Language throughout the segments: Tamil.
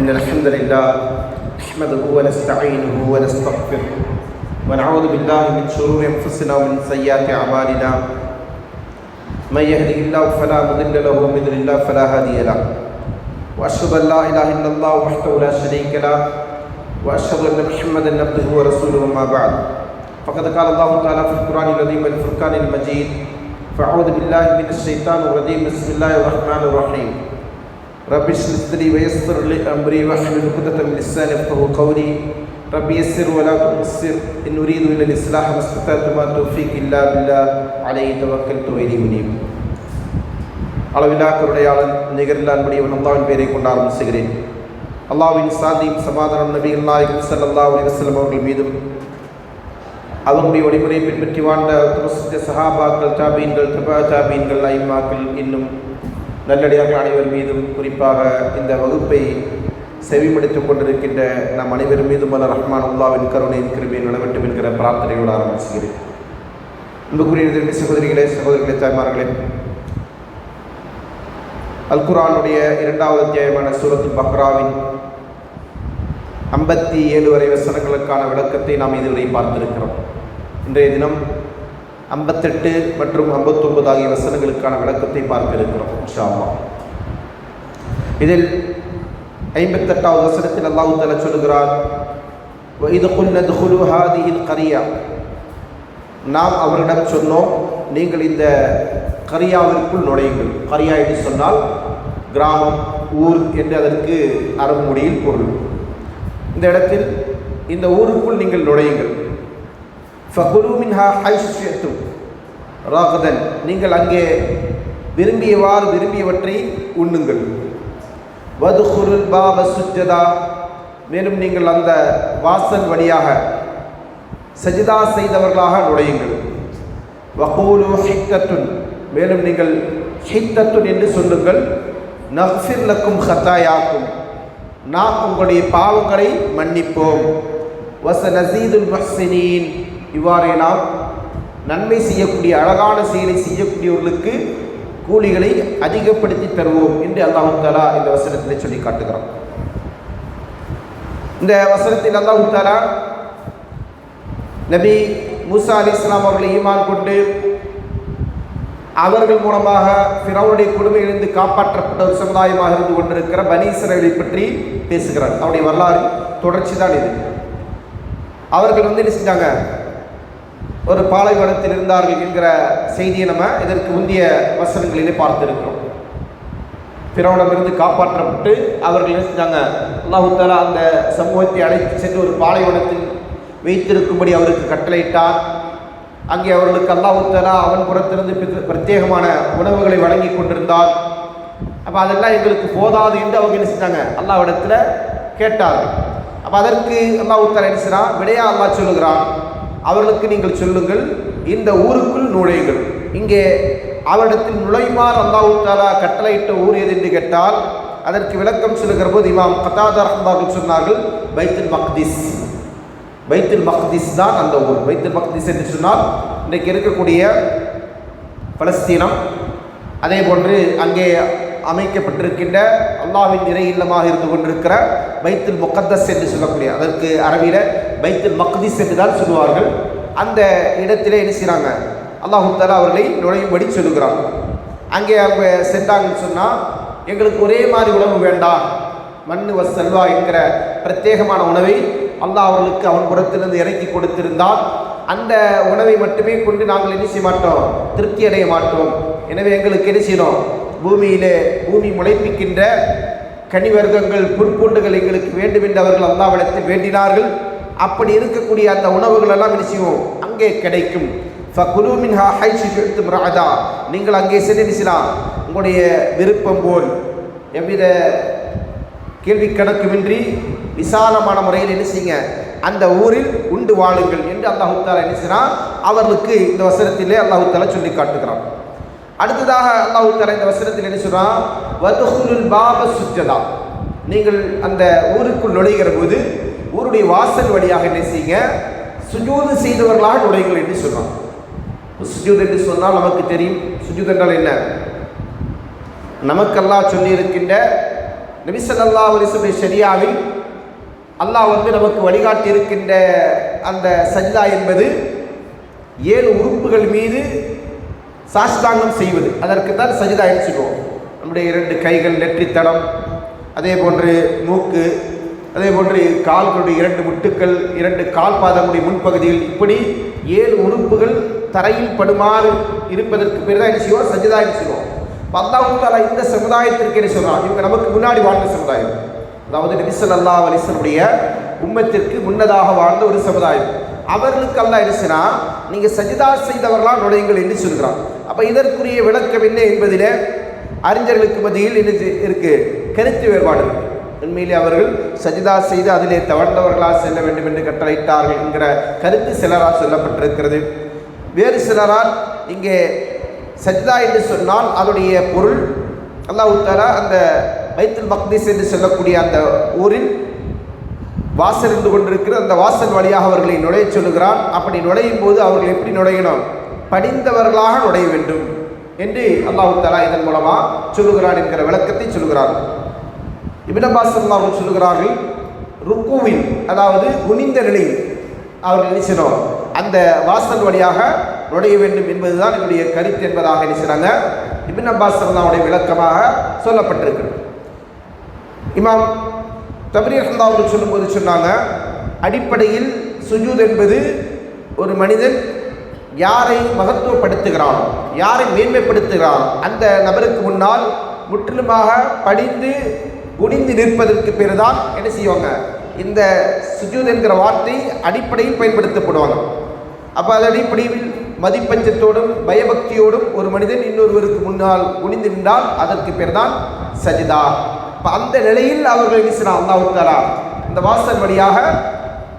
إن الحمد لله نحمده ونستعينه ونستغفره ونعوذ بالله من شرور أنفسنا ومن سيئات أعمالنا. من يهده الله فلا مضل له ومن يضلل الله فلا هادي له. وأشهد أن لا إله إلا الله وحده لا شريك له. وأشهد أن محمدا عبده ورسوله أما بعد. فقد قال الله تعالى في القرآن العظيم والفرقان المجيد فأعوذ بالله من الشيطان الرجيم. بسم الله الرحمن الرحيم. رب اشرح صدري ويسر لي امري واحلل عقدة من لساني يفقهوا قولي رب يسر ولا تعسر ان اريد الا الاصلاح ما استطعت ما توفيق الا بالله عليه توكلت واليه منيب அளவில்லா கருடையாளன் நிகரில் அன்படியவன் அல்லாவின் பெயரை கொண்டு ஆரம்பிச்சுகிறேன் அல்லாவின் சாந்தியும் சமாதானம் நபி நாயகம் சல்லா அலி வசலம் அவர்கள் மீதும் அவர்களுடைய வழிமுறை பின்பற்றி வாழ்ந்த துமசித்த சஹாபாக்கள் தாபீன்கள் தபா தாபீன்கள் ஐமாக்கள் இன்னும் நல்லடியார்கள் அனைவர் மீதும் குறிப்பாக இந்த வகுப்பை செவிமடித்துக் கொண்டிருக்கின்ற நம் அனைவர் மீதும் அல்ல ரஹ்மான் உல்லாவின் கருணையின் கிருபியை நிலவட்டும் என்கிற பிரார்த்தனையோடு ஆரம்பிச்சுகிறேன் அன்புக்குரிய சகோதரிகளே சகோதரிகளே தாய்மார்களே அல்குரானுடைய இரண்டாவது அத்தியாயமான சூரத்து பக்ராவின் ஐம்பத்தி ஏழு வரை வசனங்களுக்கான விளக்கத்தை நாம் இதுவரை பார்த்திருக்கிறோம். இன்றைய தினம் ஐம்பத்தெட்டு மற்றும் ஐம்பத்தொன்பது ஆகிய வசனங்களுக்கான விளக்கத்தை பார்க்க இருக்கிறோம் ஷாமா இதில் ஐம்பத்தெட்டாவது வசனத்தில் அல்லாஹு தலா சொல்லுகிறார் இது குன்னது குலு ஹாதியில் கரியா. நாம் அவரிடம் சொன்னோம் நீங்கள் இந்த கரியாவிற்குள் நுழையுங்கள். கரியா என்று சொன்னால் கிராமம் ஊர் என்று அதற்கு அரபு மொழியில் பொருள். இந்த இடத்தில் இந்த ஊருக்குள் நீங்கள் நுழையுங்கள். ஃபகுரு மின்ஹா ஹைஷத்தும் ராகதன் நீங்கள் அங்கே விரும்பியவாறு விரும்பியவற்றை உண்ணுங்கள். வதுகுருல் பாப சுஜதா மேலும் நீங்கள் அந்த வாசல் வழியாக சஜிதா செய்தவர்களாக நுழையுங்கள். வகூலு ஹித்தத்துன். மேலும் நீங்கள் ஹித்தத்துன் என்று சொல்லுங்கள். நஃபிர் லக்கும் ஹத்தாயாக்கும். நாம் உங்களுடைய பாவங்களை மன்னிப்போம். வச நசீதுல் மஹ்சினீன். இவ்வாறே நாம் நன்மை செய்யக்கூடிய அழகான செயலை செய்யக்கூடியவர்களுக்கு கூலிகளை அதிகப்படுத்தி தருவோம் என்று அல்லாஹு தாலா இந்த வசனத்தில் சொல்லி காட்டுகிறோம் இந்த வசனத்தில் அல்லாஹு தாலா நபி மூசா அலி இஸ்லாம் அவர்களை ஈமான் கொண்டு அவர்கள் மூலமாக பிறவுடைய கொடுமையிலிருந்து காப்பாற்றப்பட்ட ஒரு சமுதாயமாக இருந்து கொண்டிருக்கிற பனீஸ்வரர்களை பற்றி பேசுகிறார். அவருடைய வரலாறு தொடர்ச்சி தான் இது. அவர்கள் வந்து என்ன செஞ்சாங்க? ஒரு பாலைவனத்தில் இருந்தார்கள் என்கிற செய்தியை நம்ம இதற்கு முந்தைய வசனங்களிலே பார்த்திருக்கிறோம். இருந்து காப்பாற்றப்பட்டு அவர்கள் என்ன செஞ்சாங்க? அல்லாஹுத்தாலா அந்த சமூகத்தை அழைத்து சென்று ஒரு பாலைவனத்தில் வைத்திருக்கும்படி அவருக்கு கட்டளையிட்டார். அங்கே அவர்களுக்கு அல்லாஹுத்தாலா அவன் புறத்திலிருந்து பிரத்யேகமான உணவுகளை வழங்கி கொண்டிருந்தார். அப்போ அதெல்லாம் எங்களுக்கு போதாது என்று அவங்க என்ன செஞ்சாங்க? அல்லாவிடத்தில் கேட்டார்கள். அப்போ அதற்கு அல்லாஹுத்தாலா என்ன செய்கிறான் விடையா அல்லா சொல்லுகிறான். அவர்களுக்கு நீங்கள் சொல்லுங்கள் இந்த ஊருக்குள் நுழையுங்கள். இங்கே அவரிடத்தில் நுழைமார் அல்லாஹு தாலா கட்டளையிட்ட ஊர் எது என்று கேட்டால் அதற்கு விளக்கம் சொல்லுகிற போது இமாம் கதாதர் அஹ்பார்கள் சொன்னார்கள் பைத்துல் மக்திஸ். பைத்துல் மக்திஸ் தான் அந்த ஊர். பைத்துல் மக்திஸ் என்று சொன்னால் இன்றைக்கு இருக்கக்கூடிய பலஸ்தீனம். அதே போன்று அங்கே அமைக்கப்பட்டிருக்கின்ற அல்லாவின் நிறை இல்லமாக இருந்து கொண்டிருக்கிற பைத்துல் முக்கத்தஸ் என்று சொல்லக்கூடிய அதற்கு அரபியில் பைத்துல் மக்திஸ் என்று தான் சொல்லுவார்கள். அந்த இடத்திலே என்ன செய்கிறாங்க அல்லாஹுத்தாலா அவர்களை நுழையும்படி சொல்லுகிறான். அங்கே அவங்க சென்றாங்கன்னு சொன்னால் எங்களுக்கு ஒரே மாதிரி உணவு வேண்டாம். மண்ணு வ செல்வா என்கிற பிரத்யேகமான உணவை அல்லாஹ் அவர்களுக்கு அவன் புறத்திலிருந்து இறக்கி கொடுத்திருந்தால் அந்த உணவை மட்டுமே கொண்டு நாங்கள் என்ன செய்ய மாட்டோம்? திருப்தி அடைய மாட்டோம். எனவே எங்களுக்கு என்ன செய்யணும்? பூமியிலே பூமி முளைப்பிக்கின்ற கனிவர்க்கங்கள் புற்பூண்டுகள் எங்களுக்கு வேண்டும் என்று அவர்கள் அல்லாவிடத்தில் வேண்டினார்கள். அப்படி இருக்கக்கூடிய அந்த உணவுகள் எல்லாம் என்ன செய்வோம் அங்கே கிடைக்கும். ராஜா நீங்கள் அங்கே சென்றிருக்கலாம் உங்களுடைய விருப்பம் போல் எவ்வித கேள்வி கணக்குமின்றி விசாலமான முறையில் என்ன செய்யுங்க? அந்த ஊரில் உண்டு வாழுங்கள் என்று அல்லாஹுத்தாலா என்ன செய்கிறான் அவர்களுக்கு இந்த வசனத்திலே அல்லாஹுத்தாலா சொல்லி காட்டுகிறான். அடுத்ததாக அல்லாஹுத்தாலா இந்த வசனத்தில் என்ன சொல்கிறான் வதுகுலுல் பாப சுஜதா நீங்கள் அந்த ஊருக்குள் நுழைகிற போது ஊருடைய வாசல் வழியாக என்ன செய்யுங்க? சுஜூது செய்தவர்களாக நுழைகள் என்று சொன்னான் சுஜூத் என்று சொன்னால் நமக்கு தெரியும். சுஜூத் என்றால் என்ன? நமக்கெல்லாம் சொல்லியிருக்கின்ற நபிசல்லா அலிசுடைய சரியாவில் அல்லாஹ் வந்து நமக்கு வழிகாட்டி இருக்கின்ற அந்த சஜிதா என்பது ஏழு உறுப்புகள் மீது சாஷ்டாங்கம் செய்வது. அதற்கு தான் சஜிதா அடிச்சுக்குவோம் நம்முடைய இரண்டு கைகள் நெற்றித்தடம் அதே போன்று மூக்கு அதே போன்று கால்களுடைய இரண்டு முட்டுக்கள் இரண்டு கால் பாதங்களுடைய முன்பகுதிகள் இப்படி ஏழு உறுப்புகள் தரையில் படுமாறு இருப்பதற்கு பேர் தான் என்ன செய்வோம்? சஜிதாயம் செய்வோம்? அல்லாஹால இந்த சமுதாயத்திற்கு என்ன சொல்கிறான் இவங்க நமக்கு முன்னாடி வாழ்ந்த சமுதாயம். அதாவது நபிசல் அல்லா அலிசனுடைய உம்மத்திற்கு முன்னதாக வாழ்ந்த ஒரு சமுதாயம். அவர்களுக்கு அல்லாஹ் என்ன நீங்கள் சஜிதா செய்தவர்களாம் நுழையுங்கள் என்று சொல்கிறான். அப்போ இதற்குரிய விளக்கம் என்ன என்பதில் அறிஞர்களுக்கு மத்தியில் என்ன இருக்குது கருத்து வேறுபாடு இருக்குது உண்மையிலே அவர்கள் சஜிதா செய்து அதிலே தவழ்ந்தவர்களாக செல்ல வேண்டும் என்று கட்டளையிட்டார்கள் என்கிற கருத்து சிலரால் சொல்லப்பட்டிருக்கிறது. வேறு சிலரால் இங்கே சஜிதா என்று சொன்னால் அதனுடைய பொருள் அல்லாஹ் அந்த பைத்துல் மக்தீஸ் என்று சொல்லக்கூடிய அந்த ஊரில் வாசல் இருந்து கொண்டிருக்கிற அந்த வாசல் வழியாக அவர்களை நுழைய சொல்லுகிறான். அப்படி நுழையும் போது அவர்கள் எப்படி நுழையணும்? படிந்தவர்களாக நுழைய வேண்டும் என்று அல்லாஹு இதன் மூலமாக சொல்லுகிறான் என்கிற விளக்கத்தை சொல்லுகிறார் இபின் அவர்கள் சொல்லுகிறார்கள் ருக்குவின் அதாவது குனிந்த நிலையில் அவர்கள் நினைச்சிடும் அந்த வாசல் வழியாக நுழைய வேண்டும் என்பதுதான் என்னுடைய கருத்து என்பதாக நினைச்சாங்க இபின் அப்பாஸ் அல்லாவுடைய விளக்கமாக சொல்லப்பட்டிருக்கிறது. இமாம் தபரீர் ஹல்லா அவர்கள் சொல்லும்போது சொன்னாங்க அடிப்படையில் சுஜூத் என்பது ஒரு மனிதன் யாரை மகத்துவப்படுத்துகிறானோ யாரை மேன்மைப்படுத்துகிறானோ அந்த நபருக்கு முன்னால் முற்றிலுமாக படிந்து குனிந்து நிற்பதற்கு பேர் தான் என்ன செய்வாங்க? இந்த சுஜூத் என்கிற வார்த்தை அடிப்படையில் பயன்படுத்தப்படுவாங்க. அப்போ அது அடிப்படையில் மதிப்பஞ்சத்தோடும் பயபக்தியோடும் ஒரு மனிதன் இன்னொருவருக்கு முன்னால் குனிந்து நின்றால் அதற்கு பேர் தான் சஜிதா. இப்போ அந்த நிலையில் அவர்கள் வீசினா அல்லாஹ் தாலா இந்த வாசல் வழியாக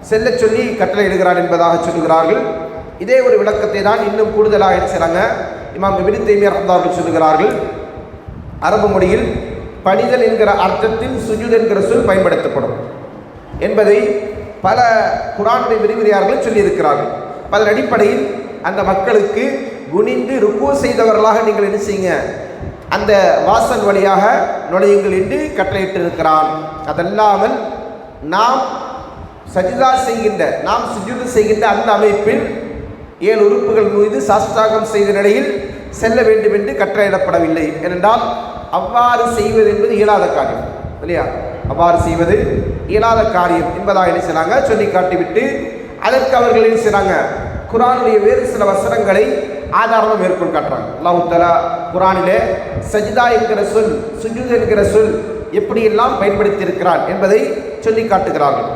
செல்ல சொல்லி கட்டளையிடுகிறார் என்பதாக சொல்லுகிறார்கள். இதே ஒரு விளக்கத்தை தான் இன்னும் கூடுதலாக என்ன செய்கிறாங்க இமாம் இபின் தைமியர் அவர்கள் சொல்லுகிறார்கள். அரபு மொழியில் பணிதல் என்கிற அர்த்தத்தில் சுஜூத் என்கிற சொல் பயன்படுத்தப்படும் என்பதை பல குரானுடைய விரிவுரையாளர்கள் சொல்லியிருக்கிறார்கள். அதன் அடிப்படையில் அந்த மக்களுக்கு குனிந்து ருக்கு செய்தவர்களாக நீங்கள் என்ன செய்யுங்க? அந்த வாசல் வழியாக நுழையுங்கள் என்று கட்டளையிட்டிருக்கிறான். அதல்லாமல் நாம் சஜிதா செய்கின்ற நாம் சுஜூது செய்கின்ற அந்த அமைப்பில் ஏழு உறுப்புகள் மீது சாஸ்தாகம் செய்த நிலையில் செல்ல வேண்டும் என்று கட்டளையிடப்படவில்லை. ஏனென்றால் அவ்வாறு செய்வது என்பது இயலாத காரியம் இல்லையா? அவ்வாறு செய்வது இயலாத காரியம் என்பதாக என்ன செய்கிறாங்க சொல்லி காட்டிவிட்டு அதற்கு அவர்கள் என்ன செய்கிறாங்க குரானுடைய வேறு சில வசனங்களை ஆதாரமாக மேற்கொள் காட்டுறாங்க. லவ் தலா குரானிலே சஜிதா என்கிற சொல் சுஜூத் என்கிற சொல் எப்படியெல்லாம் பயன்படுத்தி இருக்கிறான் என்பதை சொல்லி காட்டுகிறார்கள்.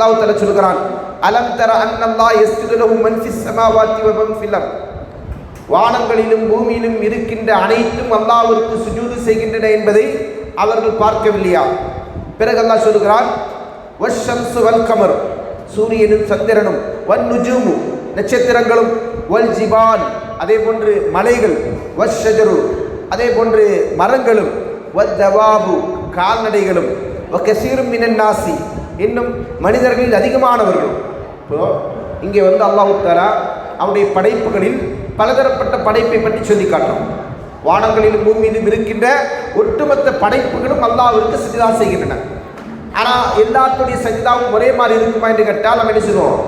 லவ் தலா சொல்கிறான் அலம் தர அன்னல்லாஹ் யஸ்ஜுது லஹு மன் ஃபிஸ் ஸமாவாத்தி வ மன் ஃபில் அர்த்? வானங்களிலும் பூமியிலும் இருக்கின்ற அனைத்தும் அல்லாவிற்கு சுஜூது செய்கின்றன என்பதை அவர்கள் பார்க்கவில்லையா? பிறகு அல்லாஹ் சொல்கிறான் வஷம்சு வல் கமர். சூரியனும் சந்திரனும் வன் நுஜூமு நட்சத்திரங்களும் வல் ஜிபான் அதே போன்று மலைகள் வஷஜரு அதே போன்று மரங்களும் வத் தவாபு கால்நடைகளும் வ கசீரும் மினன்னாசி. இன்னும் மனிதர்களில் அதிகமானவர்கள் இப்போ இங்கே வந்து அல்லாஹு தாலா அவனுடைய படைப்புகளில் பலதரப்பட்ட படைப்பை பற்றி சொல்லி காட்டும் வானங்களிலும் பூமியிலும் இருக்கின்ற ஒட்டுமொத்த படைப்புகளும் அல்லாவிற்கு சஜிதா செய்கின்றன. ஆனால் எல்லாத்துடைய சஜிதாவும் ஒரே மாதிரி இருக்குமா என்று கேட்டால் நம்ம என்ன செய்வோம்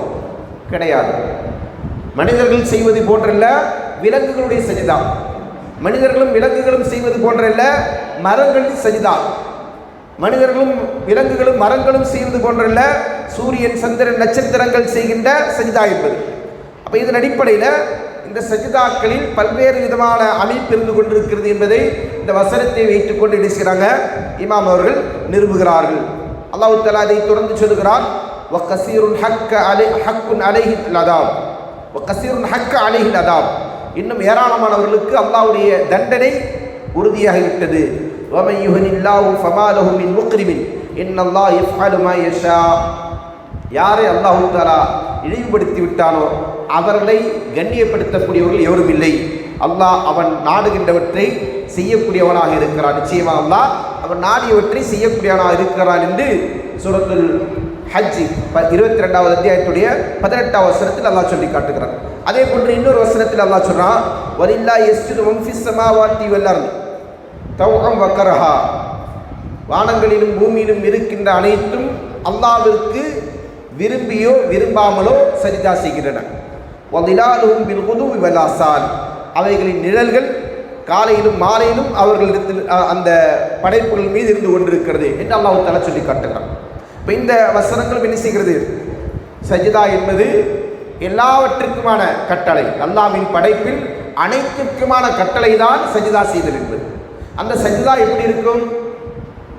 கிடையாது. மனிதர்கள் செய்வது போன்றல்ல விலங்குகளுடைய சஜிதா. மனிதர்களும் விலங்குகளும் செய்வது போன்றல்ல மரங்களின் சஜிதா. மனிதர்களும் விலங்குகளும் மரங்களும் செய்வது போன்றல்ல சூரியன் சந்திரன் நட்சத்திரங்கள் செய்கின்ற சஜிதா என்பது. அப்போ இதன் அடிப்படையில் இந்த சஜிதாக்களில் பல்வேறு விதமான அமைப்பு இருந்து கொண்டிருக்கிறது என்பதை இந்த வசனத்தை வைத்துக்கொண்டு என்ன செய்கிறாங்க இமாம் அவர்கள் நிறுவுகிறார்கள் அல்லாஹ் தஆலா அதை தொடர்ந்து சொல்லுகிறான் வக்கசீருன் ஹக்க அலை ஹக்குன் அலைஹில் லதாம் வக்கசீருன் ஹக்க அலைஹில் லதாம் இன்னும் ஏராளமானவர்களுக்கு அல்லாஹ்வுடைய தண்டனை உறுதியாகிவிட்டது ومن يهن الله فما له من مكرم ان الله يفعل ما يشاء யாரை அல்லாஹு தாலா இழிவுபடுத்தி விட்டானோ அவர்களை கண்ணியப்படுத்தக்கூடியவர்கள் எவரும் இல்லை. அல்லாஹ் அவன் நாடுகின்றவற்றை செய்யக்கூடியவனாக இருக்கிறான். நிச்சயமாக அல்லாஹ் அவன் நாடியவற்றை செய்யக்கூடியவனாக இருக்கிறான் என்று சூரத்துல் ஹஜ் இருபத்தி ரெண்டாவது அத்தியாயத்துடைய பதினெட்டாவது வசனத்தில் அல்லாஹ் சொல்லி காட்டுகிறான். அதே போன்று இன்னொரு வசனத்தில் அல்லாஹ் சொல்கிறான் வலில்லா எஸ்ஜுது வம்ஃபிஸ் சமாவாத்தி தௌகம் வக்கரஹா. வானங்களிலும் பூமியிலும் இருக்கின்ற அனைத்தும் அல்லாவிற்கு விரும்பியோ விரும்பாமலோ சரிதா செய்கின்றன. அவைகளின் நிழல்கள் காலையிலும் மாலையிலும் அவர்களிடத்தில் அந்த படைப்புகள் மீது இருந்து கொண்டிருக்கிறது என்று அல்லாஹு தலை சொல்லி காட்டுகிறான். இப்போ இந்த வசனங்களும் என்ன செய்கிறது? சஜிதா என்பது எல்லாவற்றுக்குமான கட்டளை. அல்லாவின் படைப்பில் அனைத்திற்குமான கட்டளை தான் சஜிதா செய்தல் என்பது. அந்த சஜிதா எப்படி இருக்கும்?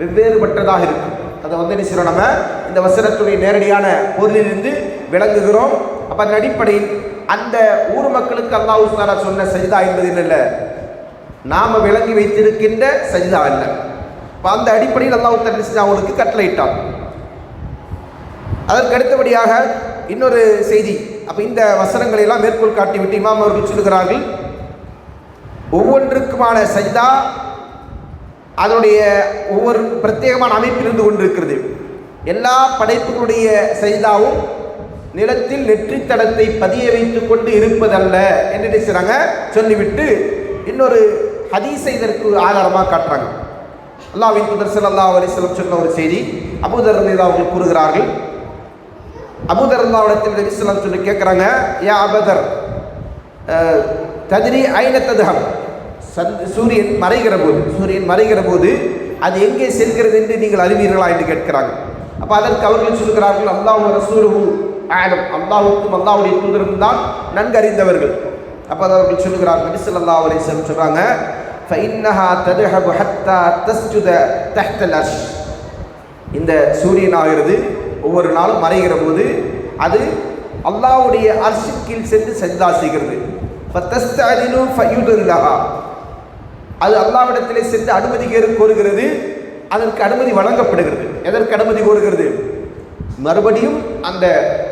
வெவ்வேறுபட்டதாக இருக்கும். அதை வந்து என்ன நம்ம இந்த வசனத்துடைய நேரடியான பொருளிலிருந்து விளங்குகிறோம் அப்போ அதன் அடிப்படையில் அந்த ஊர் மக்களுக்கு அல்லாஹ் தாலா சொன்ன சஜிதா என்பது இல்லை? நாம விளங்கி வைத்திருக்கின்ற சஜிதா அல்ல. அப்போ அந்த அடிப்படையில் அல்லாஹ் தாலா அவங்களுக்கு கட்டளையிட்டான். அதற்கு அடுத்தபடியாக இன்னொரு செய்தி. அப்போ இந்த வசனங்களை எல்லாம் மேற்கோள் காட்டிவிட்டு இமாம் அவர்கள் சொல்லுகிறார்கள் ஒவ்வொன்றுக்குமான சஜிதா அதனுடைய ஒவ்வொரு பிரத்யேகமான அமைப்பு இருந்து கொண்டிருக்கிறது. எல்லா படைப்புகளுடைய செய்தாவும் நிலத்தில் நெற்றித்தடத்தை பதிய வைத்து கொண்டு இருப்பதல்ல என்று செய்கிறாங்க சொல்லிவிட்டு இன்னொரு ஹதீஸை இதற்கு ஆதாரமாக காட்டுறாங்க. அல்லாவின் தூதர் ஸல்லல்லாஹு அலைஹி சொன்ன ஒரு செய்தி அபுதர் அவர்கள் கூறுகிறார்கள். அபுதர் அல்லாஹ்விடத்தில் நபி சொல்லி கேட்குறாங்க ஏ அபதர் ததிரி ஐன ததுகம் சன் சூரியன் மறைகிற போது சூரியன் மறைகிற போது அது எங்கே செல்கிறது என்று நீங்கள் அறிவீர்களா என்று கேட்கிறாங்க. அப்போ அதற்கு அவர்கள் சொல்கிறார்கள் அல்லாஹ் ரசூருகு ஆடம் அல்லாஹுக்கும் அல்லாஹுடைய தூதரும் தான் நன்கு அறிந்தவர்கள். அப்போ அதை அவர்கள் சொல்லுகிறார் நபிசல் அல்லா அலி சொல்லி சொல்கிறாங்க ஃபைன்னஹா ததுஹபு ஹத்தா தஸ்ஜுத தஹ்தலர் இந்த சூரியன் ஆகிறது ஒவ்வொரு நாளும் மறைகிற போது அது அல்லாவுடைய அரசு கீழ் சென்று சஜிதா செய்கிறது. அது அல்லாவிடத்திலே சென்று அனுமதி கேறு கோருகிறது. அதற்கு அனுமதி வழங்கப்படுகிறது. எதற்கு அனுமதி கோருகிறது? மறுபடியும் அந்த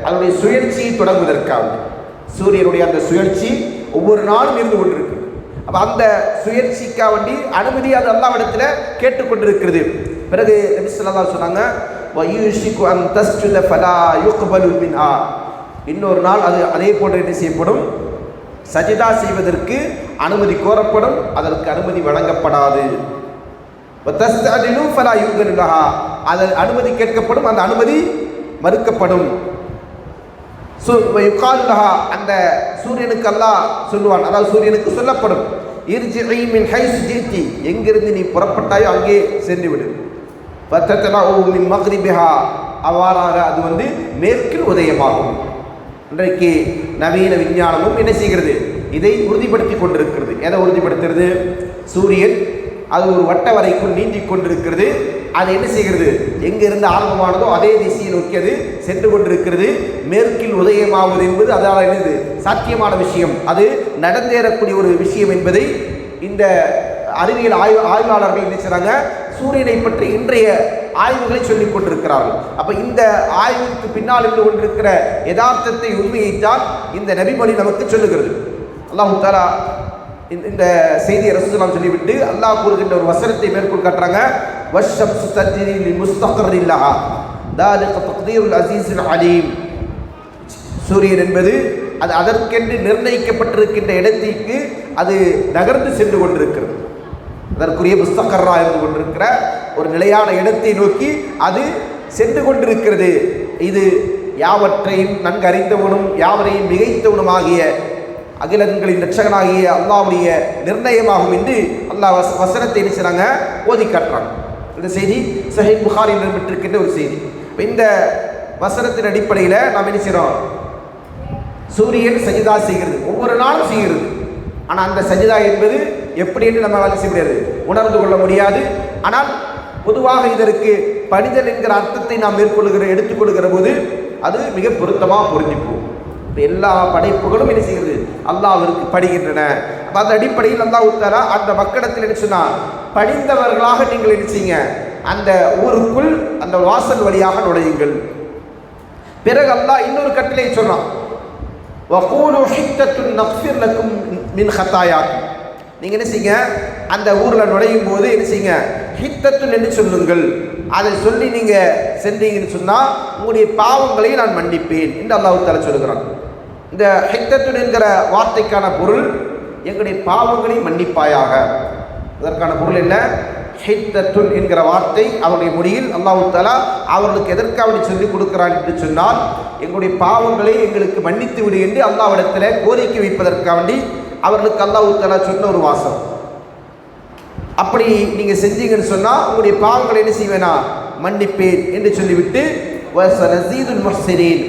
அதனுடைய சுழற்சியை தொடங்குவதற்காக. சூரியனுடைய அந்த சுழற்சி ஒவ்வொரு நாளும் இருந்து கொண்டிருக்கு அப்போ அந்த சுயற்சிக்காக வேண்டி அனுமதி அது அல்லாவிடத்தில் கேட்டுக்கொண்டிருக்கிறது. பிறகு நபி சொன்னாங்க ஃபலா இன்னொரு நாள் அது அதே போன்ற என்ன செய்யப்படும்? சஜிதா செய்வதற்கு அனுமதி கோரப்படும் அதற்கு அனுமதி வழங்கப்படாது. வத்தஸ்தஅதினு லஹா. அது அனுமதி கேட்கப்படும் அந்த அனுமதி மறுக்கப்படும். சு- அந்த சூரியனுக்கு அல்லாஹ் சொல்லுவான் அதாவது சூரியனுக்கு சொல்லப்படும். எங்கிருந்து நீ புறப்பட்டாயோ அங்கே சென்று விடு பத்தத்தலாஉ மின் மக்ரிபிஹா. அவ்வாறாக அது வந்து மேற்கில் உதயமாகும். இன்றைக்கு நவீன விஞ்ஞானமும் என்ன செய்கிறது? இதை உறுதிப்படுத்தி கொண்டிருக்கிறது. எதை உறுதிப்படுத்துறது? சூரியன். அது ஒரு வட்ட வரைக்கும் நீந்தி கொண்டிருக்கிறது. அது என்ன செய்கிறது? எங்கிருந்து ஆரம்பமானதோ அதே திசையை நோக்கி அது சென்று கொண்டிருக்கிறது. மேற்கில் உதயமாவது என்பது அதால் என்னது? சாத்தியமான விஷயம். அது நடந்தேறக்கூடிய ஒரு விஷயம் என்பதை இந்த அறிவியல் ஆய்வு ஆய்வாளர்கள் என்ன செய்கிறாங்க சூரியனை பற்றி இன்றைய ஆய்வுகளை சொல்லிக் கொண்டிருக்கிறார்கள். அப்போ இந்த ஆய்வுக்கு பின்னால் இருந்து கொண்டிருக்கிற யதார்த்தத்தை உண்மையைத்தான் இந்த நபிமொழி நமக்கு சொல்லுகிறது. அல்லாஹு தாலா இந்த- இந்த செய்தியை ரசூலாம் சொல்லிவிட்டு அல்லாஹ் கூறுகின்ற ஒரு வசனத்தை மேற்கொள் காட்டுறாங்க. வஷம் சுத்தஜிரி முஸ்தகர் இல்லஹா தாலிக தக்தீருல் அசீஸுல் அலீம். சூரியன் என்பது அது அதற்கென்று நிர்ணயிக்கப்பட்டிருக்கின்ற இடத்திற்கு அது நகர்ந்து சென்று கொண்டிருக்கிறது. அதற்குரிய புஸ்தகரா இருந்து கொண்டிருக்கிற ஒரு நிலையான இடத்தை நோக்கி அது சென்று கொண்டிருக்கிறது. இது யாவற்றையும் நன்கறிந்தவனும் யாவரையும் மிகைத்தவனுமாகிய அகிலங்களின் ரட்சகனாகிய அல்லாவுடைய நிர்ணயமாகும் என்று அல்லாஹ் வச வசனத்தை என்ன செய்கிறாங்க ஓதி காட்டுறாங்க. இந்த செய்தி சஹீஹ் புகாரில் இடம்பெற்றிருக்கின்ற ஒரு செய்தி. இந்த வசனத்தின் அடிப்படையில் நாம் என்ன செய்கிறோம் சூரியன் சஜிதா செய்கிறது. ஒவ்வொரு நாளும் செய்கிறது. ஆனால் அந்த சஜிதா என்பது எப்படி என்று நம்மளால் செய்ய முடியாது? உணர்ந்து கொள்ள முடியாது. ஆனால் பொதுவாக இதற்கு பணிதல் என்கிற அர்த்தத்தை நாம் மேற்கொள்கிற எடுத்துக்கொள்கிற போது அது மிக பொருத்தமாக புரிஞ்சுப்போம் எல்லா படைப்புகளும் என்ன செய்கிறது அல்லாவிற்கு படுகின்றன அப்போ அந்த அடிப்படையில் அல்லாஹ் உத்தாரா அந்த மக்களிடத்தில் என்ன சொன்னா படிந்தவர்களாக நீங்கள் என்ன செய்யுங்க? அந்த ஊருக்குள் அந்த வாசல் வழியாக நுழையுங்கள். பிறகு அல்லாஹ் இன்னொரு கட்டளை சொன்னான் ஹித்தத்துன் நஃபிர் லக்கும் மின் நீங்கள் என்ன செய்யுங்க? அந்த ஊரில் நுழையும் போது என்ன செய்யுங்க? ஹித்தத்துன் என்று சொல்லுங்கள். அதை சொல்லி நீங்கள் சென்றீங்கன்னு சொன்னால் உங்களுடைய பாவங்களை நான் மன்னிப்பேன் என்று அல்லாஹ் சொல்லுகிறான். இந்த ஹித்தத்துன் என்கிற வார்த்தைக்கான பொருள் எங்களுடைய பாவங்களை மன்னிப்பாயாக. அதற்கான பொருள் என்ன? ஹித்தத்துன் என்கிற வார்த்தை அவருடைய மொழியில் அல்லாஹு தாலா அவர்களுக்கு எதற்காக சொல்லிக் கொடுக்கிறான் என்று சொன்னால் எங்களுடைய பாவங்களை எங்களுக்கு மன்னித்து விடு என்று அல்லாவிடத்தில் கோரிக்கை வைப்பதற்காண்டி அவர்களுக்கு அல்லாஹு தாலா சொன்ன ஒரு வாசம் அப்படி நீங்கள் செஞ்சீங்கன்னு சொன்னால் உங்களுடைய பாவங்களை என்ன செய்வேனா? மன்னிப்பேன் என்று சொல்லிவிட்டு வசனசீதுல் முஹ்சினீன்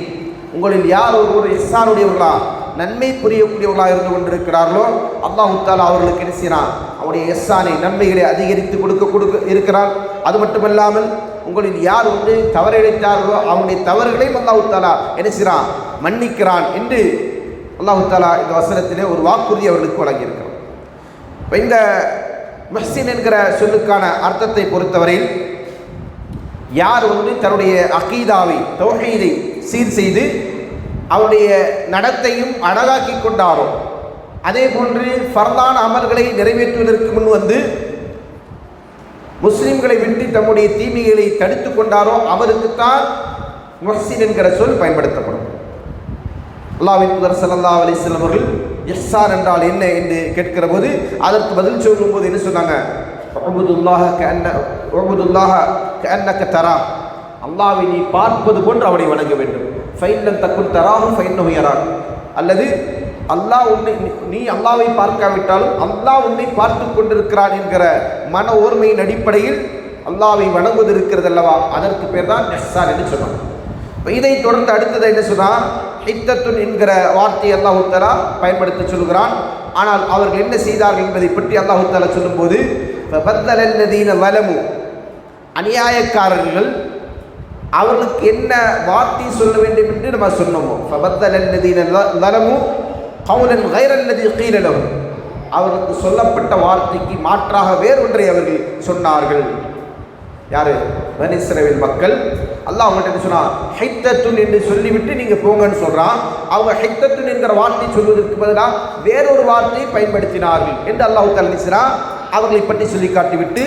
உங்களில் யார் ஒரு ஒரு இஸ்ஸானுடையவர்களா நன்மை புரியக்கூடியவர்களாக இருந்து கொண்டிருக்கிறார்களோ அல்லாஹ் தாலா அவர்களுக்கு என்ன செய்யறான் அவருடைய எஸ்ஸானை நன்மைகளை அதிகரித்து கொடுக்க கொடுக்க இருக்கிறார் அது மட்டுமல்லாமல் உங்களில் யார் வந்து தவறிழைத்தார்களோ அவனுடைய தவறுகளையும் அல்லாஹுத்தாலா என்ன செய்கிறான்? மன்னிக்கிறான் என்று அல்லாஹு தாலா இந்த வசனத்திலே ஒரு வாக்குறுதி அவர்களுக்கு வழங்கியிருக்கிறார் இப்போ இந்த முஹ்சின் என்கிற சொல்லுக்கான அர்த்தத்தை பொறுத்தவரையில் யார் வந்து தன்னுடைய அகீதாவை தொகையீதை சீர் செய்து அவருடைய நடத்தையும் அழகாக்கி கொண்டாரோ அதே போன்று ஃபர்லான அமல்களை நிறைவேற்றுவதற்கு முன் வந்து முஸ்லிம்களை விட்டு தம்முடைய தீமைகளை தடுத்து கொண்டாரோ அவருக்குத்தான் முஹ்சின் என்கிற சொல் பயன்படுத்தப்படும். அல்லாவின் புதர் சல்லா அலி வஸல்லம் அவர்கள் இஹ்சான் என்றால் என்ன? என்று கேட்கிற போது அதற்கு பதில் சொல்லும்போது என்ன சொன்னாங்க? உபுதுல்லாஹ கஅன்ன உபுதுல்லாஹ கஅன்னக தரா. அல்லாவை நீ பார்ப்பது போன்று அவனை வணங்க வேண்டும். ஃபைன்லம் தக்குன் தராஹு ஃபைன் உயரான் அல்லது அல்லாஹ் உன்னை நீ அல்லாவை பார்க்காவிட்டாலும் அல்லாஹ் உன்னை பார்த்து கொண்டிருக்கிறான் என்கிற மன ஓர்மையின் அடிப்படையில் அல்லாவை வணங்குவது இருக்கிறது அல்லவா? அதற்கு பேர் தான் எஸ்ஆர் என்று சொன்னாங்க. இதை தொடர்ந்து அடுத்தது என்ன சொன்னால் ஹித்தத்துன் என்கிற வார்த்தையை அல்லாஹு பயன்படுத்தி சொல்கிறான் ஆனால் அவர்கள் என்ன செய்தார்கள் என்பதை பற்றி அல்லாஹு தலா சொல்லும்போது பத்தலல்லதீன வலமு. அநியாயக்காரர்கள் அவர்களுக்கு என்ன வார்த்தை சொல்ல வேண்டும் என்று நம்ம சொன்னோமோ ஃபபத்தலல்லதீன வலமு கவுலன் கைரல்லதி கீழலும் அவர்களுக்கு சொல்லப்பட்ட வார்த்தைக்கு மாற்றாக வேறொன்றை அவர்கள் சொன்னார்கள். யாரு? பனிஸ்ரவேல் மக்கள். அல்லாஹ் அவங்கள்ட்ட என்ன சொன்னான்? ஹைத்தத்துன் என்று சொல்லிவிட்டு நீங்கள் போங்கன்னு சொல்கிறான் அவங்க ஹைத்தத்துன் என்கிற வார்த்தை சொல்வதற்கு பதிலாக வேறொரு வார்த்தையை பயன்படுத்தினார்கள் என்று அல்லாஹ் கல்லிசுரா அவர்களை பற்றி சொல்லி காட்டிவிட்டு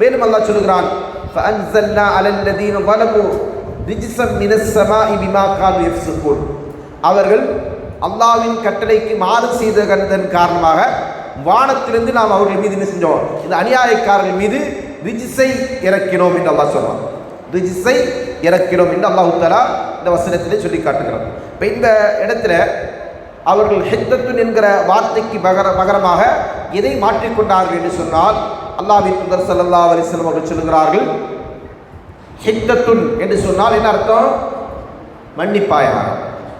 மேலும் அல்லாஹ் சொல்லுகிறான் அவர்கள் அல்லாவின் கட்டளைக்கு மாறு செய்த கண்டதன் காரணமாக வானத்திலிருந்து நாம் அவர்கள் மீது என்ன செஞ்சோம்? இந்த அநியாயக்காரர்கள் மீது ரிஜிசை இறக்கினோம் என்று அல்லா சொல்கிறான் ரிஜிஸை இறக்கிறோம் என்று அல்லாஹு தஆலா இந்த வசனத்திலே சொல்லி காட்டுகிறோம் இப்போ இந்த இடத்துல அவர்கள் ஹித்தத்துன் என்கிற வார்த்தைக்கு பகர பகரமாக எதை மாற்றிக்கொண்டார்கள் என்று சொன்னால் அல்லாஹின் புதர் சல்லா அலிஸ்லம் அவர்கள் சொல்கிறார்கள் ஹித்தத்துன் என்று சொன்னால் என்ன அர்த்தம்? மன்னிப்பாயாக.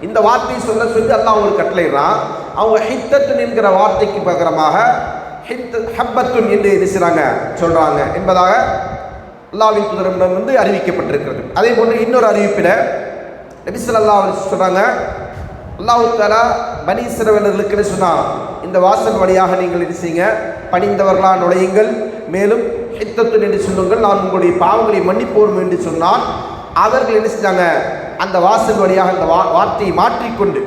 இந்த வார்த்தையை சொல்ல சொல்லி அல்லாஹ் ஒரு கட்டளைறான் அவங்க ஹித்தத்துன் என்கிற வார்த்தைக்கு பகரமாக ஹித் ஹப்பத்துன் என்று என்ன செய்கிறாங்க சொல்கிறாங்க என்பதாக அல்லாவின் தூதரிடம் வந்து அறிவிக்கப்பட்டிருக்கிறது. அதே போன்று இன்னொரு அறிவிப்பில் நபி ஸல்லல்லாஹு சொன்னாங்க அல்லாஹு தாலா பனி சொன்னால் இந்த வாசல் வழியாக நீங்கள் என்ன செய்யுங்க பணிந்தவர்களாக நுழையுங்கள். மேலும் ஹித்தத்து என்று சொல்லுங்கள். நான் உங்களுடைய பாவங்களை மன்னிப்போம் என்று சொன்னால் அவர்கள் என்ன செஞ்சாங்க அந்த வாசல் வழியாக அந்த வா வார்த்தையை மாற்றிக்கொண்டு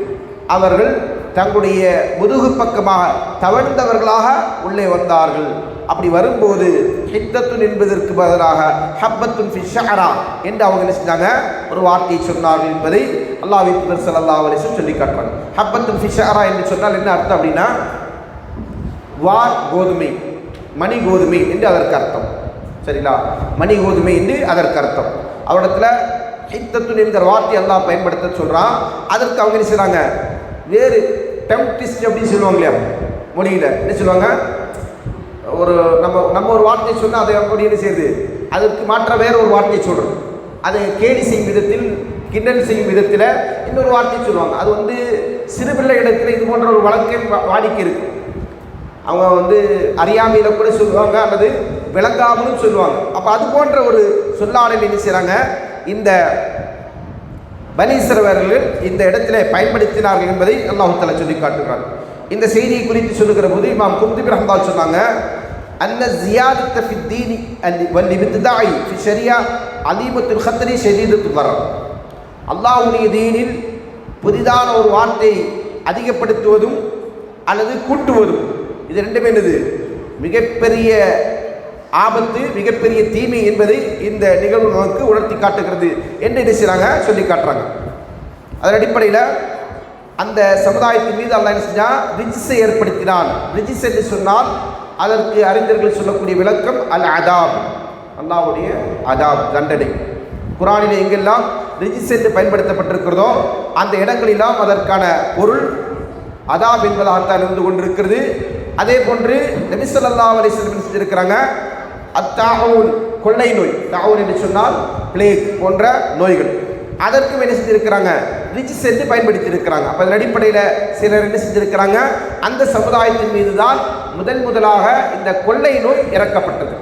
அவர்கள் தங்களுடைய முதுகு பக்கமாக தவழ்ந்தவர்களாக உள்ளே வந்தார்கள். அப்படி வரும்போது ஹித்தத்துன் என்பதற்கு பதிலாக ஹப்பத்துன் ஃபிஷஹரா என்று அவங்க என்ன செஞ்சாங்க. ஒரு வார்த்தையை சொன்னார்கள் என்பதை அல்லாஹ் தூதர் ஸல்லல்லாஹு அலைஹி சொல்லி காட்டுறாங்க ஹப்பத்துன் ஃபிஷரா என்று சொன்னால் என்ன அர்த்தம் அப்படின்னா வார் கோதுமை மணி கோதுமை என்று அதற்கு அர்த்தம். சரிங்களா? மணி கோதுமை என்று அதற்கு அர்த்தம். அவரிடத்துல ஹித்தத்துன் என்கிற வார்த்தை அல்லாஹ் பயன்படுத்த சொல்கிறான் அதற்கு அவங்க என்ன செய்கிறாங்க வேறு டெம்டிஸ்ட் அப்படின்னு சொல்லுவாங்க இல்லையா மொழியில். என்ன சொல்லுவாங்க? ஒரு நம்ம நம்ம ஒரு வார்த்தை சொன்னால் அதை அப்படி என்ன செய்யுது? அதற்கு மாற்ற வேற ஒரு வார்த்தை சொல்கிறோம் அதை கேலி செய்யும் விதத்தில் கிண்டல் செய்யும் விதத்தில் இன்னொரு வார்த்தை சொல்லுவாங்க. அது வந்து சிறு பிள்ளை இடத்துல இது போன்ற ஒரு வழக்கை வாடிக்கை இருக்கு அவங்க வந்து அறியாமையில் கூட சொல்லுவாங்க அல்லது விளங்காமலும் சொல்லுவாங்க. அப்போ அது போன்ற ஒரு சொல்லாடல் என்ன செய்கிறாங்க இந்த பனீஸ்வரவர்கள் இந்த இடத்திலே பயன்படுத்தினார்கள் என்பதை அல்லாஹ் சொல்லி காட்டுகிறார் இந்த செய்தியை குறித்து சொல்லுகிற போது இமாம் குர்துபி ரஹ்மால் சொன்னாங்க அன்ன ஜியாதத்த ஃபி தீனி அல் வல் இப்திதாஇ ஃபி ஷரியா அலீமத்துல் ஹத்ரி ஷதீதத்துல் வரர் அல்லாஹ்வுடைய தீனில் புதிதான ஒரு வார்த்தையை அதிகப்படுத்துவதும் அல்லது கூட்டுவதும் இது ரெண்டுமே என்னது? மிகப்பெரிய ஆபத்து மிகப்பெரிய தீமை என்பதை இந்த நிகழ்வு நமக்கு உணர்த்தி காட்டுகிறது என்று என்ன செய்கிறாங்க சொல்லி காட்டுறாங்க. அதன் அடிப்படையில் அந்த சமுதாயத்தின் மீது அல்லாஹ் என்ன செஞ்சால் ரிஜிஸை ஏற்படுத்தினான். ரிஜிஸ் என்று சொன்னால் அதற்கு அறிஞர்கள் சொல்லக்கூடிய விளக்கம் அல் அதாப் அல்லாவுடைய அதாப் தண்டனை. குரானில் எங்கெல்லாம் ரிஜிஸ் என்று பயன்படுத்தப்பட்டிருக்கிறதோ அந்த இடங்களெல்லாம் அதற்கான பொருள் அதாப் என்பதாகத்தான் இருந்து கொண்டிருக்கிறது. அதே போன்று நபிசல்லா அலிஸ்லம் செஞ்சிருக்கிறாங்க? அத்தாகவுன் கொள்ளை நோய். தாவூன் என்று சொன்னால் பிளேக் போன்ற நோய்கள். அதற்கும் என்ன செஞ்சிருக்கிறாங்க? ரிஜிஸ் சென்று பயன்படுத்தி இருக்கிறாங்க அப்போ அதன் அடிப்படையில் சிலர் என்ன செஞ்சிருக்கிறாங்க? அந்த சமுதாயத்தின் மீது தான் முதன் முதலாக இந்த கொள்ளை நோய் இறக்கப்பட்டது.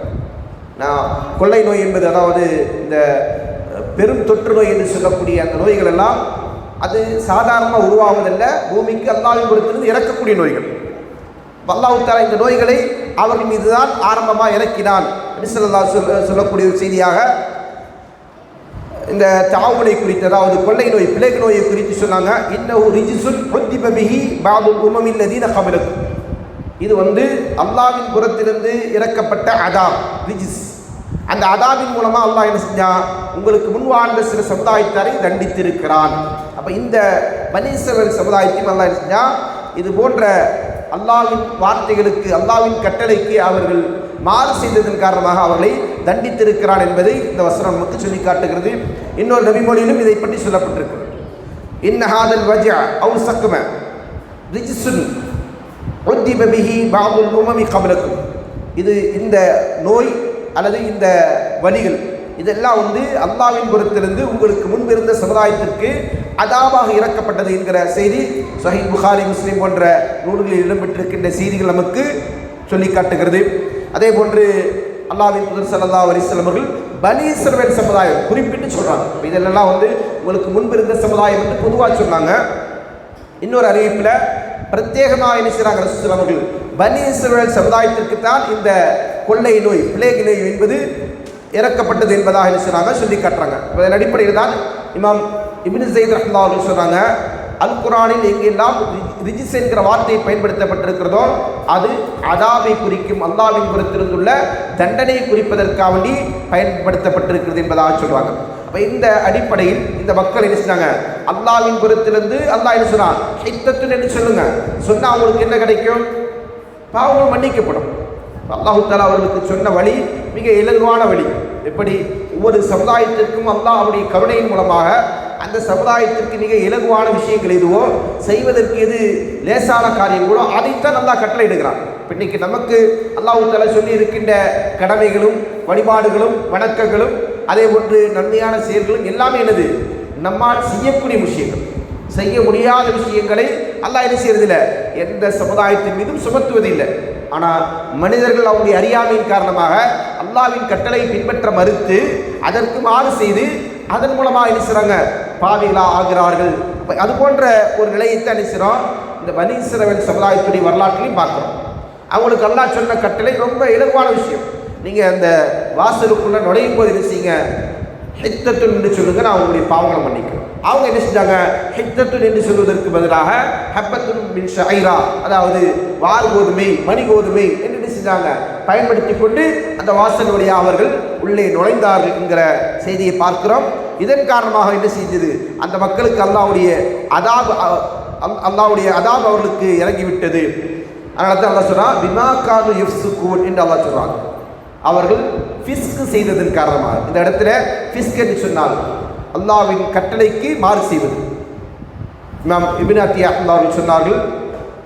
நான் கொள்ளை நோய் என்பது அதாவது இந்த பெரும் தொற்று நோய் என்று சொல்லக்கூடிய அந்த நோய்கள் எல்லாம் அது சாதாரணமாக உருவாவதில்லை. பூமிக்கு அல்லாவின் கொடுத்திருந்து இறக்கக்கூடிய நோய்கள். அல்லாஹ் தாலா இந்த நோய்களை அவர்கள் மீது தான் ஆரம்பமாக இறக்கினான். நபிசல்லா சொல்ல சொல்லக்கூடிய ஒரு செய்தியாக இந்த தாவுனை குறித்து அதாவது கொள்ளை நோய் பிளேக் நோயை குறித்து சொன்னாங்க. இன்னும் ரிஜிசுல் பிரதிபபிஹி பாபு உமமில்லதீன கமலுக்கும் இது வந்து அல்லாவின் புறத்திலிருந்து இறக்கப்பட்ட அதாப் ரிஜிஸ். அந்த அதாவின் மூலமாக அல்லாஹ் என்ன செஞ்சான் உங்களுக்கு முன் வாழ்ந்த சில சமுதாயத்தாரை தண்டித்திருக்கிறான். அப்போ இந்த பனீஸ்வரன் சமுதாயத்தையும் அல்லாஹ் என்ன செஞ்சான் இது போன்ற அல்லாவின் வார்த்தைகளுக்கு அல்லாவின் கட்டளைக்கு அவர்கள் மாறு செய்ததன் காரணமாக அவர்களை தண்டித்திருக்கிறான் என்பதை இந்த வசனம் நமக்கு சொல்லி காட்டுகிறது இன்னொரு நபிமொழியிலும் இதை பற்றி சொல்லப்பட்டிருக்கிறது இன்னஹாதல் வஜா அவு சக்கும ரிஜிசுன் உத்திப பாபுல் உமமி கமலக்கும் இது இந்த நோய் அல்லது இந்த வழிகள் இதெல்லாம் வந்து அல்லாவின் புறத்திலிருந்து உங்களுக்கு முன்பிருந்த சமுதாயத்திற்கு அதாவாக இறக்கப்பட்டது என்கிற செய்தி சஹீல் புகாரி முஸ்லீம் போன்ற நூல்களில் இடம்பெற்றிருக்கின்ற செய்திகள் நமக்கு சொல்லி காட்டுகிறது அதே போன்று அல்லாவின் புதர் சல்லா அலிஸ்லாம் அவர்கள் சமுதாயம் குறிப்பிட்டு சொல்கிறாங்க இதெல்லாம் வந்து உங்களுக்கு முன்பு இருந்த சமுதாயம் வந்து பொதுவாக சொன்னாங்க. இன்னொரு அறிவிப்பில் பிரத்யேகமாக என்ன செய்கிறாங்க ரசூல் பனி இஸ்ரவேல் சமுதாயத்திற்கு தான் இந்த கொள்ளை நோய் பிளேக் நோய் என்பது இறக்கப்பட்டது என்பதாக என்ன செய்கிறாங்க சொல்லி காட்டுறாங்க. அதன் அடிப்படையில் தான் இமாம் இபின் ஜெயித் ரஹ்மா அவர்கள் சொல்கிறாங்க அல் குரானில் எங்கெல்லாம் ரிஜிஸ் என்கிற வார்த்தை பயன்படுத்தப்பட்டிருக்கிறதோ அது அதாவை குறிக்கும் அல்லாவின் புறத்திலிருந்துள்ள தண்டனையை குறிப்பதற்காக வேண்டி பயன்படுத்தப்பட்டிருக்கிறது என்பதாக சொல்வாங்க அப்போ இந்த அடிப்படையில் இந்த மக்கள் என்ன செஞ்சாங்க அல்லாவின் புறத்திலிருந்து அல்லாஹ் என்ன சொன்னான்? ஹித்தத்துன்னு என்று சொல்லுங்க. சொன்னால் அவங்களுக்கு என்ன கிடைக்கும்? பாவங்கள் மன்னிக்கப்படும். அல்லாஹு தாலா அவர்களுக்கு சொன்ன வழி மிக இலகுவான வழி. எப்படி? ஒவ்வொரு சமுதாயத்திற்கும் அல்லாஹ் அவருடைய கருணையின் மூலமாக அந்த சமுதாயத்திற்கு மிக இலகுவான விஷயங்கள் எதுவோ செய்வதற்கு எது லேசான காரியங்களோ அதைத்தான் நல்லா கட்டளையிடுகிறான். இப்ப இன்னைக்கு நமக்கு அல்லாஹு தாலா சொல்லி இருக்கின்ற கடமைகளும் வழிபாடுகளும் வணக்கங்களும் அதே போன்று நன்மையான செயல்களும் எல்லாமே என்னது? நம்மால் செய்யக்கூடிய விஷயங்கள். செய்ய முடியாத விஷயங்களை அல்லாஹ் என்ன செய்யறதில்லை? எந்த சமுதாயத்தின் மீதும் சுமத்துவதில்லை. ஆனால் மனிதர்கள் அவருடைய அறியாமையின் காரணமாக அல்லாவின் கட்டளை பின்பற்ற மறுத்து அதற்கு மாறு செய்து அதன் மூலமாக என்ன செய்கிறாங்க பாவிகளா ஆகிறார்கள். அது போன்ற ஒரு நிலையைத்தான் என்ன செய்கிறோம் இந்த பனீஸ்வரவன் சமுதாயத்துடைய வரலாற்றிலையும் பார்க்குறோம். அவங்களுக்கு அல்லா சொன்ன கட்டளை ரொம்ப இலகுவான விஷயம். நீங்கள் அந்த வாசலுக்குள்ளே நுழையும் போது என்ன ஹித்தத்துன் என்று சொல்லுங்க நான் அவங்களுடைய பாவங்களை மன்னிக்கிறேன். அவங்க என்ன செஞ்சாங்க? ஹித்தத்துன் என்று சொல்வதற்கு பதிலாக ஹப்பத்துன் மின் ஷைரா அதாவது வால் கோதுமை மணி கோதுமை என்று என்ன செஞ்சாங்க? பயன்படுத்தி கொண்டு அந்த வாசலுடைய அவர்கள் உள்ளே நுழைந்தார்கள் என்கிற செய்தியை பார்க்கிறோம். இதன் காரணமாக என்ன செஞ்சது அந்த மக்களுக்கு அல்லாவுடைய அதாப் அல்லாவுடைய அதாப் அவர்களுக்கு இறங்கிவிட்டது. அதனால தான் அல்லா சொல்றான் பிமா காது யுஃப்சுகூன் என்று அல்லா சொல்கிறாங்க அவர்கள் ஃபிஸ்க் செய்ததன் காரணமாக இந்த இடத்துல ஃபிஸ்க் என்று சொன்னால் அல்லாவின் கட்டளைக்கு மாறு செய்வது. இமாம் இபினாத்தி அத்தியா சொன்னார்கள் அவர்கள் சொன்னார்கள்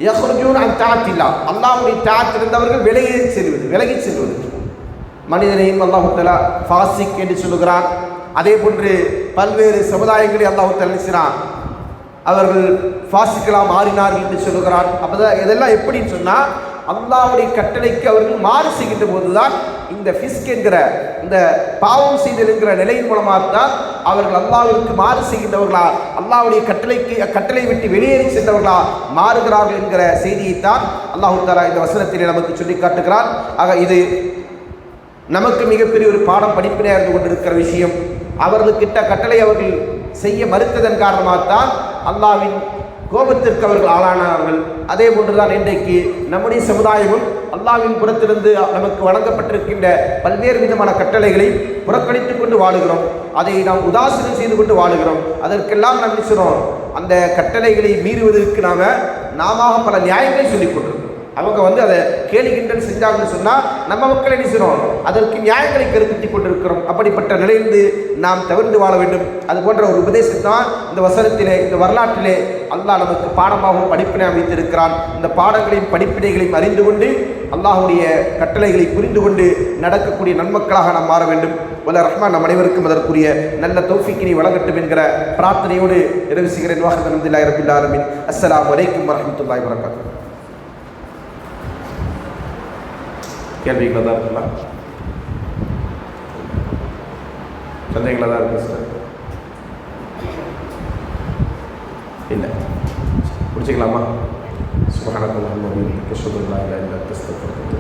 யஹ்ருஜூன் அன் தாத்தில்லா. அல்லாஹ்வுடைய தாத்திருந்தவர்கள் விலகி செல்வது விலகி செல்வது. மனிதனையும் அல்லாஹுத்தலா ஃபாசிக் என்று சொல்லுகிறான். அதே போன்று பல்வேறு சமுதாயங்களை அல்லாஹு தலா அவர்கள் ஃபாசிக்கலாம் மாறினார்கள் என்று சொல்லுகிறான். அப்போ இதெல்லாம் எப்படின்னு சொன்னால் அல்லாவுடைய கட்டளைக்கு அவர்கள் மாறு செய்கின்ற போதுதான் இந்த ஃபிஸ்க் என்கிற இந்த பாவம் செய்தல் நிலையின் மூலமாக தான் அவர்கள் அல்லாவிற்கு மாறு செய்கின்றவர்களா அல்லாவுடைய கட்டளைக்கு கட்டளை விட்டு வெளியேறி சென்றவர்களா மாறுகிறார்கள் என்கிற செய்தியைத்தான் அல்லாஹு தாலா இந்த வசனத்திலே நமக்கு சொல்லி காட்டுகிறான். ஆக இது நமக்கு மிகப்பெரிய ஒரு பாடம் படிப்பினையாக இருந்து கொண்டிருக்கிற விஷயம். அவர்களுக்கிட்ட கட்டளை அவர்கள் செய்ய மறுத்ததன் காரணமாகத்தான் அல்லாவின் கோபத்திற்கு அவர்கள் ஆளானார்கள். அதே போன்றுதான் இன்றைக்கு நம்முடைய சமுதாயமும் அல்லாவின் புறத்திலிருந்து நமக்கு வழங்கப்பட்டிருக்கின்ற பல்வேறு விதமான கட்டளைகளை புறக்கணித்துக் கொண்டு வாழுகிறோம். அதை நாம் உதாசீனம் செய்து கொண்டு வாழுகிறோம். அதற்கெல்லாம் நாம் நினைச்சிடும் அந்த கட்டளைகளை மீறுவதற்கு நாம நாம பல நியாயங்களை சொல்லிக் கொண்டிருக்கிறோம். அவங்க வந்து அதை கேலி செஞ்சாங்கன்னு சொன்னால் நம்ம மக்கள் என்ன அதற்கு நியாயங்களை கருத்தி கொண்டிருக்கிறோம். அப்படிப்பட்ட நிலையிலிருந்து நாம் தவிர்த்து வாழ வேண்டும். அது போன்ற ஒரு உபதேசம் தான் இந்த வசனத்திலே இந்த வரலாற்றிலே அல்லாஹ் நமக்கு பாடமாகவும் படிப்பினை அமைத்திருக்கிறான். இந்த பாடங்களையும் படிப்பினைகளையும் அறிந்து கொண்டு அல்லாஹுடைய கட்டளைகளை புரிந்து கொண்டு நடக்கக்கூடிய நன்மக்களாக நாம் மாற வேண்டும். உல ரஹ்மான் நம் அனைவருக்கும் அதற்குரிய நல்ல தோஃபிக்கினை வழங்கட்டும் என்கிற பிரார்த்தனையோடு நிறைவு செய்கிறேன். வாகனம் அலமதுல்லாஹி ரபில் ஆலமின். அஸ்ஸலாமு வரகாத்து கேள்விகளை தான் இருக்கலாம் சந்தேகங்களாக தான் இருக்கு சார் இல்லை. முடிச்சுக்கலாமா? சுபஹானக்கல்லாஹு வ பிஹம்திக இல்லை அன் லா இலாஹா